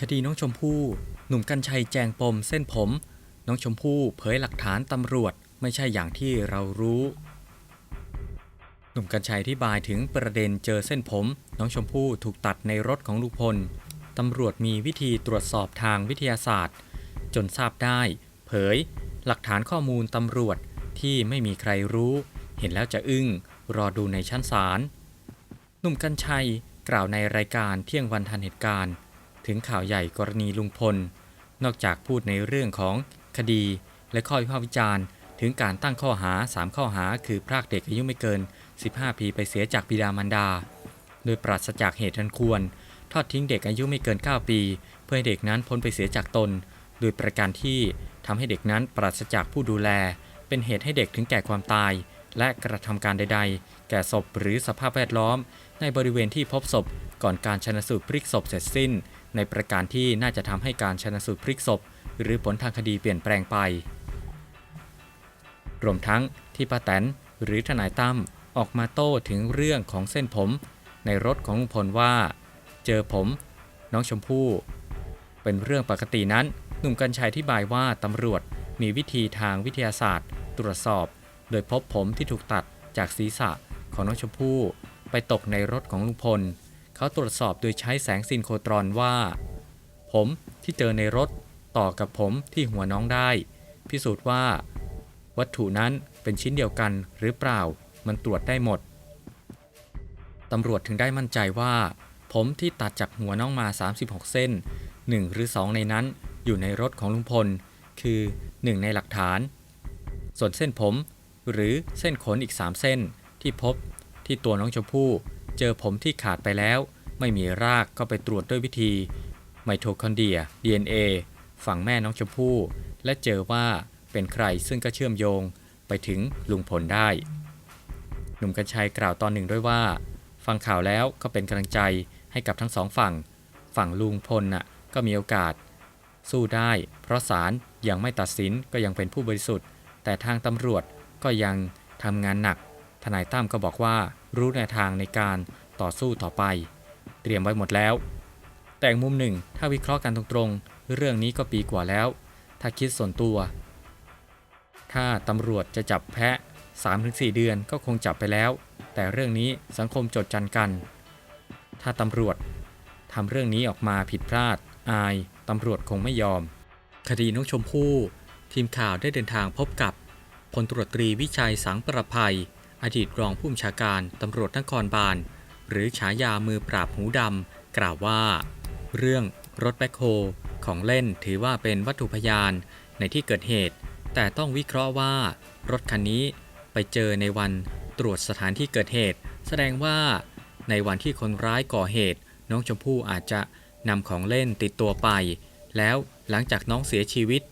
คดีน้องชมพู่ หนุ่มกัญชัยแจงปมเส้นผม น้องชมพู่เผยหลักฐานตำรวจไม่ใช่อย่างที่เรารู้ หนุ่มกัญชัยอธิบายถึงประเด็นเจอเส้นผม น้องชมพู่ถูกตัดในรถของลุงพลตำรวจมีวิธีตรวจสอบทางวิทยาศาสตร์ จนทราบได้ เผย หลักฐานข้อมูลตำรวจที่ไม่มีใครรู้ เห็นแล้วจะอึ้ง รอดูในชั้นศาลหนุ่มกัญชัยกล่าวในรายการเที่ยงวันทันเหตุการณ์ ถึงข่าวใหญ่กรณีลุงพล นอกจากพูดในเรื่องของคดี และข้อวิพากษ์วิจารณ์ ถึงการตั้งข้อหา 3 ข้อหา คือพรากเด็กอายุไม่เกิน 15 ปีไปเสียจากบิดามารดา โดยปราศจากเหตุอันควร ทอดทิ้งเด็กอายุไม่เกิน 9 ปี เพื่อให้เด็กนั้นพ้นไปเสียจากตน โดยประการที่ทำให้เด็กนั้นปราศจากผู้ดูแล เป็นเหตุให้เด็กถึงแก่ความตาย และกระทำการใด ๆ แก่ศพหรือสภาพแวดล้อม ในบริเวณที่พบศพก่อนการชนะสูตรพลิกศพเสร็จสิ้น ในประการที่น่าจะทำให้การชนะสูตรพลิกศพ หรือผลทางคดีเปลี่ยนแปลงไป รวมทั้งที่ป้าแตนหรือทนายตั้มออกมาโต้ถึงเรื่องของเส้นผม ในรถของลุงพลว่า เจอผม น้องชมพู่เป็นเรื่องปกตินั้นหนุ่มกัญชัยอธิบายว่าตำรวจมีวิธีทางวิทยาศาสตร์ ตรวจสอบ โดยพบผมที่ถูกตัดจากศีรษะของน้องชมพู่ไปตกในรถของลุงพล เขาตรวจสอบโดยใช้แสงซินโครตรอนว่า ผมที่เจอในรถต่อกับผมที่หัวน้องได้ พิสูจน์ว่า วัตถุนั้นเป็นชิ้นเดียวกันหรือเปล่ามันตรวจได้หมดตำรวจถึงได้มั่นใจว่า ผมที่ตัดจากหัวน้องมา 36 เส้น 1 หรือ 2 ในนั้นอยู่ในรถของลุงพล คือ 1 ในหลักฐาน ส่วนเส้นผม หรือเส้นขนอีก 3 เส้นที่พบที่ตัวน้องชมพู่ เจอผมที่ขาดไปแล้ว ไม่มีรากก็ไปตรวจด้วยวิธี ไมโทคอนเดรีย DNA ฝั่งแม่น้องชมพู่ และเจอว่าเป็นใครซึ่งก็เชื่อมโยงไปถึงลุงพลได้ หนุ่มกัญชัยกล่าวตอนหนึ่งด้วยว่า ฟังข่าวแล้วก็เป็นกำลังใจให้กับทั้งสองฝั่ง ฝั่งลุงพลน่ะก็มีโอกาส สู้ได้ เพราะศาลยังไม่ตัดสินก็ยังเป็นผู้บริสุทธิ์ แต่ทางตำรวจก็ยังทำงานหนัก ทนายตั้มก็บอกว่า รู้แนวทางในการต่อสู้ต่อไป เตรียมไว้หมดแล้ว แต่อีกมุมหนึ่งถ้าวิเคราะห์กันตรงๆ เรื่องนี้ก็ปีกว่าแล้ว ถ้าคิดส่วนตัว ถ้าตำรวจจะจับแพะ 3-4 เดือนก็คงจับไปแล้ว แต่เรื่องนี้สังคมจดจันกัน ถ้าตำรวจทำเรื่องนี้ออกมาผิดพลาด อายตำรวจคงไม่ยอม คดีน้องชมพู่ ทีมข่าวได้เดินทางพบกับพลตรวจตรีวิชัยสังประภัย อดีตรองผู้บัญชาการตำรวจนครบาล หรือฉายามือปราบหูดำ กล่าวว่า เรื่องรถแบ็คโฮของเล่นถือว่าเป็นวัตถุพยานในที่เกิดเหตุ แต่ต้องวิเคราะห์ว่า รถคันนี้ไปเจอในวันตรวจสถานที่เกิดเหตุ แสดงว่าในวันที่คนร้ายก่อเหตุ น้องชมพู่อาจจะนำของเล่นติดตัวไป แล้วหลังจากน้องเสียชีวิต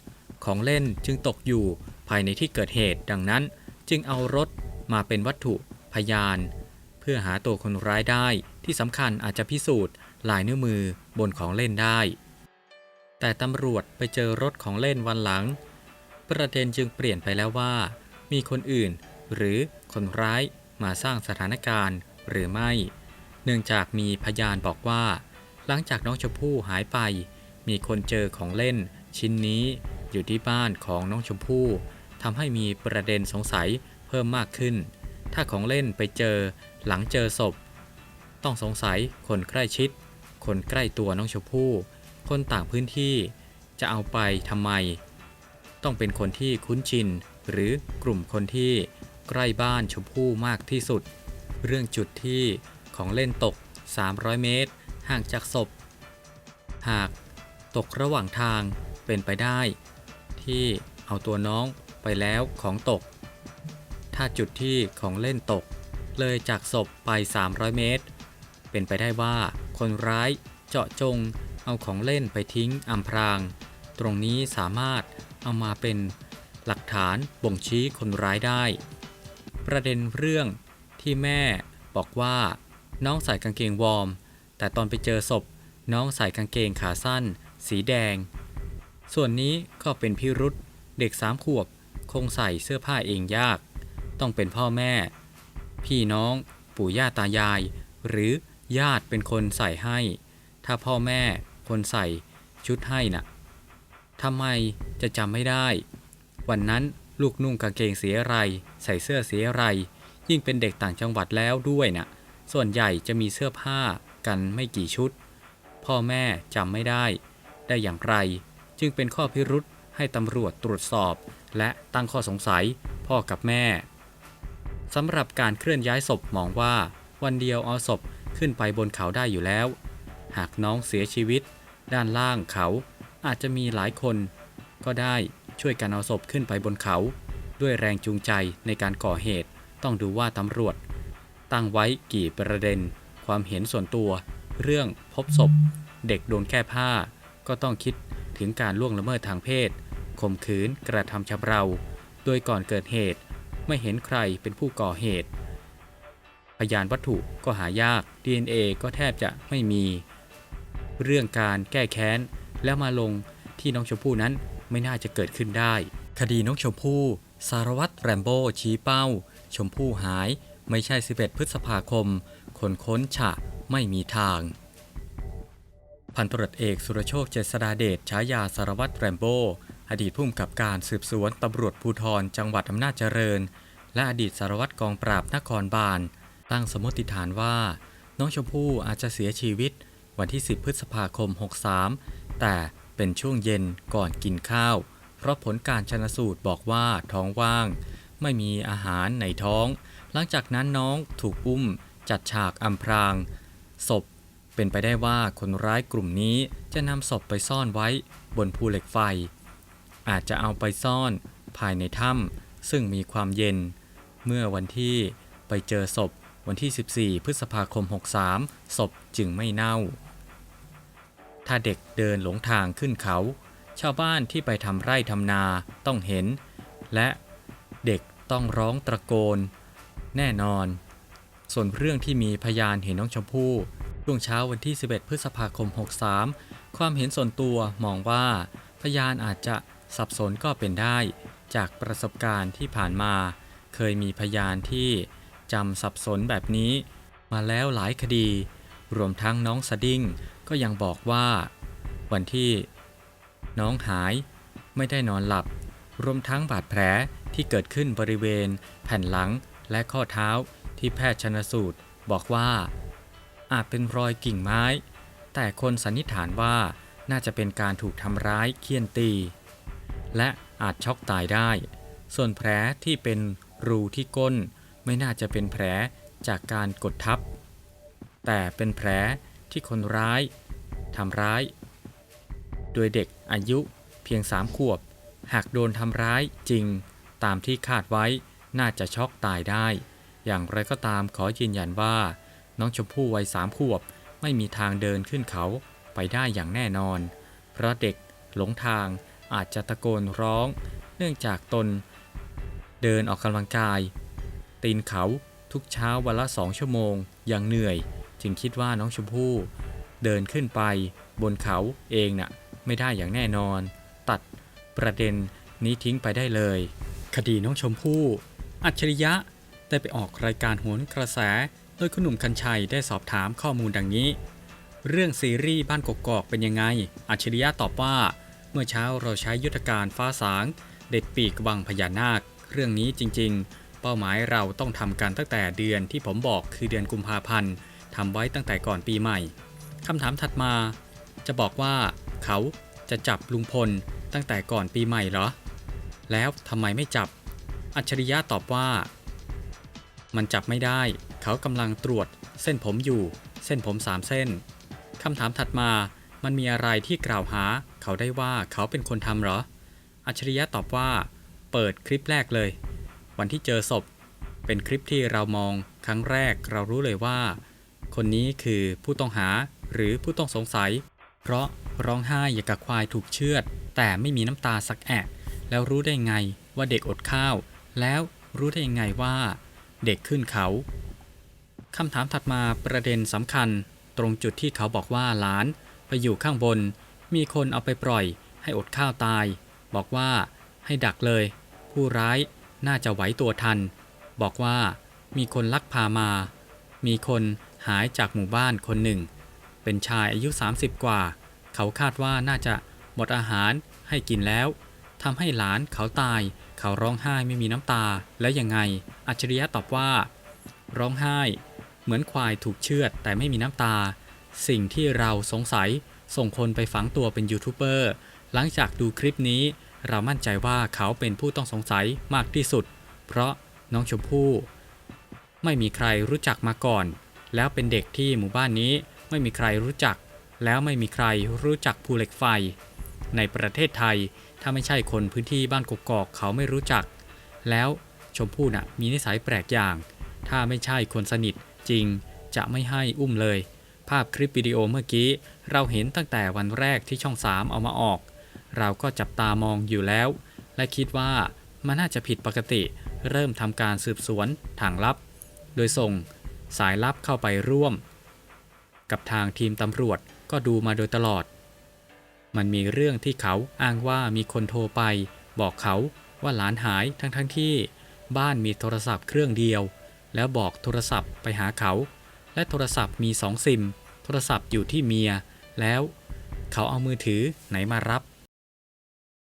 ของเล่นจึงตกอยู่ภายในที่เกิดเหตุ ดังนั้นจึงเอารถ มาเป็นวัตถุพยาน เพื่อหาตัวคนร้ายได้ที่สำคัญอาจจะพิสูจน์ลายนิ้วมือบนของเล่นได้ แต่ตำรวจไปเจอรถของเล่นวันหลัง ประเด็นจึงเปลี่ยนไปแล้วว่า มีคนอื่นหรือคนร้ายมาสร้างสถานการณ์หรือไม่ เนื่องจากมีพยานบอกว่า หลังจากน้องชมพู่หายไป มีคนเจอของเล่นชิ้นนี้อยู่ที่บ้านของน้องชมพู่ทำให้มีประเด็นสงสัย พิ่มมากขึ้น ถ้าของเล่นไปเจอหลังเจอศพ ต้องสงสัยคนใกล้ชิด คนใกล้ตัวน้องชมพู่ คนต่างพื้นที่จะเอาไปทำไม ต้องเป็นคนที่คุ้นชิน หรือกลุ่มคนที่ใกล้บ้านชมพู่มากที่สุด เรื่องจุดที่ของเล่นตก 300 เมตร ห่างจากศพ หากตกระหว่างทางเป็นไปได้ ที่เอาตัวน้องไปแล้วของตก ถ้าจุดที่ของเล่นตก เลยจากศพไป 300 เมตร เป็นไปได้ว่าคนร้ายเจาะจงเอาของเล่นไปทิ้งอำพราง ตรงนี้สามารถเอามาเป็นหลักฐานบ่งชี้คนร้ายได้ ประเด็นเรื่องที่แม่บอกว่าน้องใส่กางเกงวอร์ม แต่ตอนไปเจอศพ น้องใส่กางเกงขาสั้น สีแดง ส่วนนี้ก็เป็นพิรุษเด็กสามขวบคงใส่เสื้อผ้าเองยาก ต้องเป็นพ่อแม่ พี่น้องปู่ย่าตายาย หรือญาติเป็นคนใส่ให้ ถ้าพ่อแม่คนใส่ชุดให้น่ะทำไมจะจำไม่ได้ วันนั้นลูกนุ่งกางเกงสีอะไร ใส่เสื้อสีอะไร ยิ่งเป็นเด็กต่างจังหวัดแล้วด้วยน่ะ ส่วนใหญ่จะมีเสื้อผ้ากันไม่กี่ชุด พ่อแม่จำไม่ได้ ได้อย่างไร จึงเป็นข้อพิรุษให้ตำรวจตรวจสอบ และตั้งข้อสงสัยพ่อกับแม่ สำหรับการเคลื่อนย้ายศพมองว่า วันเดียวเอาศพขึ้นไปบนเขาได้อยู่แล้ว หากน้องเสียชีวิต ด้านล่างเขาอาจจะมีหลายคน ก็ได้ช่วยกันเอาศพขึ้นไปบนเขา ด้วยแรงจูงใจในการก่อเหตุ ต้องดูว่าตำรวจ ตั้งไว้กี่ประเด็น ความเห็นส่วนตัว เรื่องพบศพ เด็กโดนแค่ผ้า ก็ต้องคิดถึงการล่วงละเมิดทางเพศข่มขืนกระทำชำเรา โดยก่อนเกิดเหตุ ไม่เห็นใครเป็นผู้ก่อเหตุ พยานวัตถุก็หายาก DNA ก็แทบจะไม่มี เรื่องการแก้แค้น แล้วมาลงที่น้องชมพู่นั้นไม่น่าจะเกิดขึ้นได้ คดีน้องชมพู่ สารวัตรแรมโบ้ชี้เป้า ชมพู่หายไม่ใช่ 11 พฤษภาคม คนค้นฉะไม่มีทาง พันตรวจเอกสุรโชคเจษดาเดชฉายาสารวัตรแรมโบ้ อดีตผู้กำกับการสืบสวนตำรวจภูธรจังหวัดอำนาจเจริญ และอดีตสารวัตรกองปราบนครบาล ตั้งสมมติฐานว่า น้องชมพู่อาจจะเสียชีวิต วันที่ 10 พฤษภาคม 63 แต่เป็นช่วงเย็นก่อนกินข้าว เพราะผลการชนสูตรบอกว่าท้องว่าง ไม่มีอาหารในท้อง หลังจากนั้นน้องถูกอุ้มจัดฉากอำพรางศพเป็นไปได้ว่าคนร้ายกลุ่มนี้จะนำศพไปซ่อนไว้บนภูเหล็กไฟ อาจจะเอาไปซ่อนภายในถ้ำซึ่งมีความเย็น เมื่อวันที่ไปเจอศพวันที่ 14 พฤษภาคม 63 ศพจึงไม่เน่า ถ้าเด็กเดินหลงทางขึ้นเขา ชาวบ้านที่ไปทำไร่ทำนาต้องเห็น และเด็กต้องร้องตะโกน แน่นอน ส่วนเรื่องที่มีพยานเห็นน้องชมพู่ช่วงเช้าวันที่ 11 พฤษภาคม 63 ความเห็นส่วนตัวมองว่า พยานอาจจะ สับสนก็เป็นได้ จากประสบการณ์ที่ผ่านมา เคยมีพยานที่จำสับสนแบบนี้ มาแล้วหลายคดี รวมทั้งน้องสดิ้งก็ยังบอกว่า วันที่น้องหายไม่ได้นอนหลับ รวมทั้งบาดแผลที่เกิดขึ้นบริเวณ แผ่นหลังและข้อเท้าที่แพทย์ชนสูตร บอกว่า อาจเป็นรอยกิ่งไม้ แต่คนสันนิษฐานว่าน่าจะเป็นการถูกทำร้ายเคี่ยนตี และอาจช็อกตายได้ ส่วนแผลที่เป็นรูที่ก้นไม่น่าจะเป็นแผลจากการกดทับ แต่เป็นแผลที่คนร้ายทำร้าย โดยเด็กอายุเพียงสามขวบ หากโดนทำร้ายจริง ตามที่คาดไว้น่าจะช็อกตายได้ อย่างไรก็ตามขอยืนยันว่า น้องชมพู่วัยสามขวบไม่มีทางเดินขึ้นเขาไปได้อย่างแน่นอน เพราะเด็กหลงทาง อาจจะตะโกนร้อง เนื่องจากตน เดินออกกำลังกาย ตีนเขาทุกเช้าวันละสองชั่วโมงยังเหนื่อย จึงคิดว่าน้องชมพู่เดินขึ้นไปบนเขาเองน่ะไม่ได้อย่างแน่นอน ตัดประเด็นนี้ทิ้งไปได้เลย คดีน้องชมพู่อัจฉริยะได้ไปออกรายการโหนกระแส โดยคุณหนุ่มกัญชัยได้สอบถามข้อมูลดังนี้ เรื่องซีรีส์บ้านกกอกเป็นยังไง อัจฉริยะตอบว่า เมื่อเช้าเราใช้ยุทธการฟ้าสาง เด็ดปีกวังพญานาค เรื่องนี้จริง ๆ เป้าหมายเราต้องทำกันตั้งแต่เดือนที่ผมบอกคือเดือนกุมภาพันธ์ทำไว้ตั้งแต่ก่อนปีใหม่คำถามถัดมา จะบอกว่า เขาจะจับลุงพลตั้งแต่ก่อนปีใหม่เหรอ แล้วทำไมไม่จับ อัจฉริยะตอบว่า มันจับไม่ได้ เขากำลังตรวจ เส้นผมอยู่ เส้นผมสามเส้นคำถามถัดมามันมีอะไรที่กล่าวหา เขาได้ว่าเขาเป็นคนทำเหรอ อัจฉริยะตอบว่า เปิดคลิปแรกเลย วันที่เจอศพ เป็นคลิปที่เรามองครั้งแรกเรารู้เลยว่า คนนี้คือผู้ต้องหาหรือผู้ต้องสงสัย เพราะร้องไห้อย่างกับควายถูกเชือด แต่ไม่มีน้ำตาสักแอะ แล้วรู้ได้ไงว่าเด็กอดข้าว แล้วรู้ได้ยังไงว่า เด็กขึ้นเขาคำถามถัดมาประเด็นสำคัญ ตรงจุดที่เขาบอกว่าหลานไปอยู่ข้างบน มีคนเอาไปปล่อย ให้อดข้าวตาย บอกว่าให้ดักเลย ผู้ร้ายน่าจะไหวตัวทัน บอกว่ามีคนลักพามา มีคนหายจากหมู่บ้านคนหนึ่ง เป็นชายอายุ 30 กว่า เขาคาดว่าน่าจะหมดอาหารให้กินแล้วทำให้หลานเขาตาย เขาร้องไห้ไม่มีน้ำตา แล้วยังไง อัจฉริยะตอบว่า ร้องไห้ เหมือนควายถูกเชือดแต่ไม่มีน้ำตา สิ่งที่เราสงสัย ส่งคนไปฝังตัวเป็นยูทูบเบอร์ หลังจากดูคลิปนี้ เรามั่นใจว่าเขาเป็นผู้ต้องสงสัยมากที่สุด เพราะน้องชมพู่ ไม่มีใครรู้จักมาก่อน แล้วเป็นเด็กที่หมู่บ้านนี้ไม่มีใครรู้จัก แล้วไม่มีใครรู้จักภูเหล็กไฟ ในประเทศไทยถ้าไม่ใช่คนพื้นที่บ้านกกอกเขาไม่รู้จัก แล้วชมพู่น่ะมีนิสัยแปลกอย่าง ถ้าไม่ใช่คนสนิทจริงจะไม่ให้อุ้มเลย ภาพคลิปวิดีโอเมื่อกี้ เราเห็นตั้งแต่วันแรกที่ช่อง 3 เอามาออก เราก็จับตามองอยู่แล้ว และคิดว่ามันน่าจะผิดปกติ เริ่มทำการสืบสวนทางลับ โดยส่งสายลับเข้าไปร่วม กับทางทีมตำรวจก็ดูมาโดยตลอด มันมีเรื่องที่เขาอ้างว่ามีคนโทรไป บอกเขาว่าหลานหายทั้งทั้งที่ บ้านมีโทรศัพท์เครื่องเดียว แล้วบอกโทรศัพท์ไปหาเขา และโทรศัพท์มีสองซิม โทรศัพท์อยู่ที่เมีย แล้ว เขาเอามือถือไหนมารับ